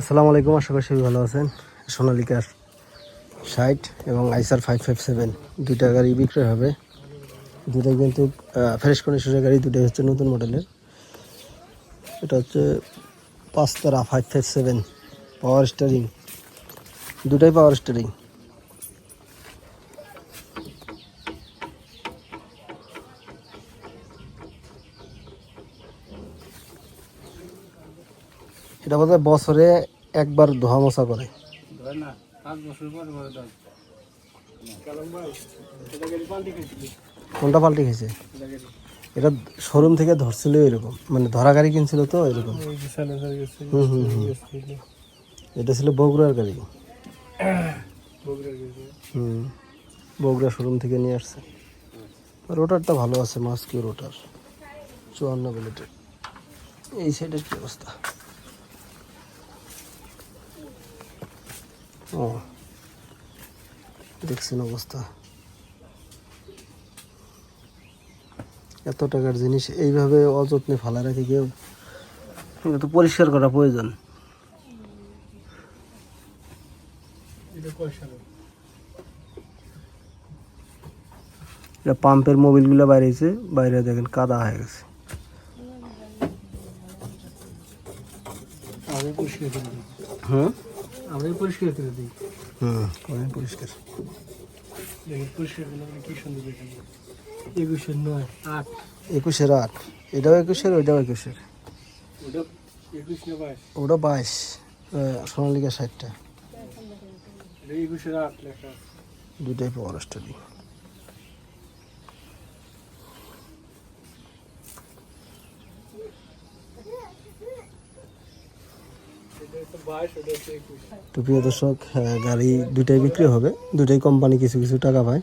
আসসালামু আলাইকুম, আশা করি সবাই ভালো আছেন। সোনালিকার সাইট এবং আইসার ফাইভ ফাইভ সেভেন দুইটা গাড়ি বিক্রয় হবে। দুটাই কিন্তু ফ্রেশ কন্ডিশনের গাড়ি দুটাই হচ্ছে নতুন মডেলের। এটা হচ্ছে পাঁচতারা five five seven power steering দুটাই পাওয়ার স্টারিং এটা বোধহয় বছরে একবার ধোয়া মোছা করে। কোনটা পাল্টে খেয়েছে এটা শোরুম থেকে ধরছিল এরকম। মানে ধরা গাড়ি কিনছিল তো এরকম। হুম হুম হুম। এটা ছিল বগুড়ার গাড়ি। হুম বগুড়া শোরুম থেকে নিয়ে আসছে। রোটারটা ভালো আছে মাস্কিউ রোটার। চুয়ান্ন বুলেটের এই সাইডের কি অবস্থা? ও দেখছেন অবস্থা। এত টাকার জিনিস এইভাবে অযত্নে ফালা রাখে কেউ? এটা তো পরিষ্কার করা প্রয়োজন। এটা পাম্পের মোবিলগুলো বাইরেছে বাইরে দেখেন কাদা হয়ে গেছে। আমি আমি পরিষ্কার করে দিই। হুম করেন পরিষ্কার। দেখুন পরিষ্কার করলে কি সুন্দর দেখেন একুশে নয় আট। একুশের আট। এটাও একুশের ওইটাও একুশের। ওটা বাইশ? সোনালিকা ষাটটা। একুশের দুটাই পাওয়ার স্টাডি এটা হচ্ছে বাইশ ওটা হচ্ছে একুশ তো প্রিয় দর্শক গাড়ি দুটাই বিক্রি হবে। দুটাই কোম্পানি কিছু কিছু টাকা পায়।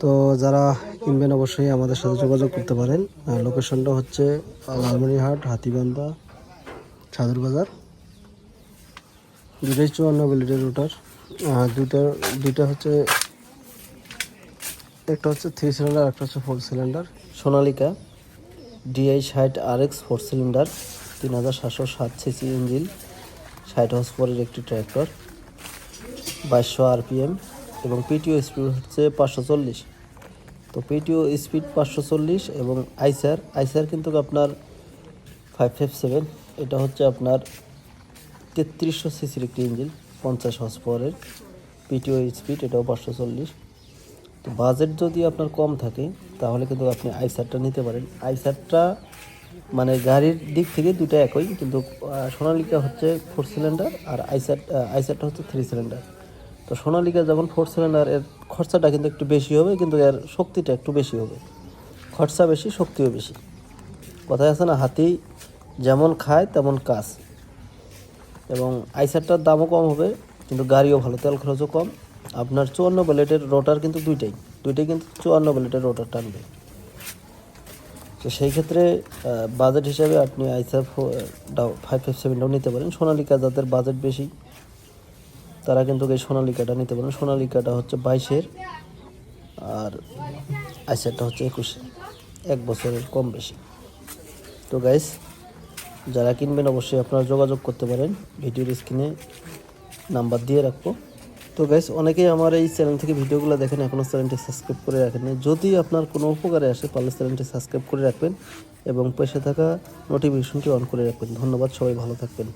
তো যারা কিনবেন অবশ্যই আমাদের সাথে যোগাযোগ করতে পারেন। লোকেশনটা হচ্ছে লালমনিরহাট, হাতিবান্ধা ছাদুর বাজার দুটাই চুয়ান্ন বিলিটের রুটার দুটা দুটা হচ্ছে, একটা হচ্ছে থ্রি সিলিন্ডার একটা হচ্ছে ফোর সিলিন্ডার সোনালিকা ডিআই ষাট আর এক্স ফোর সিলিন্ডার তিন হাজার সাতশো সাত সিসি ইঞ্জিন ষাট হর্স পরের একটি ট্র্যাক্টর, বাইশশো আরপিএম এবং পিটিও স্পিড হচ্ছে পাঁচশো চল্লিশ। তো পিটিও স্পিড পাঁচশো চল্লিশ এবং আইসার আইসার কিন্তু আপনার ফাইভ ফাইভ সেভেন এটা হচ্ছে আপনার তেত্রিশশো সিসির একটি ইঞ্জিন পঞ্চাশ হর্স পরের পিটিও স্পিড এটাও পাঁচশো চল্লিশ। তো বাজেট যদি আপনার কম থাকে, তাহলে কিন্তু আপনি আইসারটা নিতে পারেন। আইসারটা মানে গাড়ির দিক থেকে দুটো একই, কিন্তু সোনালিকা হচ্ছে ফোর সিলিন্ডার আর আইসার আইসারটা হচ্ছে থ্রি সিলিন্ডার তো সোনালিকা যখন ফোর সিলিন্ডার এর খরচাটা কিন্তু একটু বেশি হবে, কিন্তু এর শক্তিটা একটু বেশি হবে। খরচা বেশি, শক্তিও বেশি। কথায় আছে না, হাতি যেমন খায়, তেমন কাজ। এবং আইসারটার দামও কম হবে, কিন্তু গাড়িও ভালো, তেল খরচও কম। আপনার চুয়ান্ন ব্লেডের রোটার কিন্তু দুইটাই। দুইটাই কিন্তু চুয়ান্ন ব্লেডের রোটার টানবে। তো সেই ক্ষেত্রে বাজেট হিসাবে আপনি আইসার ফাইভ ফাইভ সেভেনটাও নিতে পারেন। সোনালিকা যাদের বাজেট বেশি, তারা কিন্তু এই সোনালিকাটা নিতে পারেন। সোনালিকাটা হচ্ছে বাইশের, আর আইসারটা হচ্ছে একুশে এক বছরের কম বেশি। তো গাইস যারা কিনবেন অবশ্যই আপনারা যোগাযোগ করতে পারেন। ভিডিওর স্ক্রিনে নাম্বার দিয়ে রাখব। তো গাইস অনেকেই আমার এই চ্যানেল থেকে ভিডিওগুলো দেখেন এখনও চ্যানেলটি সাবস্ক্রাইব করে রাখেন। যদি আপনার কোনো উপকারে আসে, তাহলে চ্যানেলটি সাবস্ক্রাইব করে রাখবেন এবং পেশে থাকা নোটিফিকেশনটি অন করে রাখবেন ধন্যবাদ, সবাই ভালো থাকবেন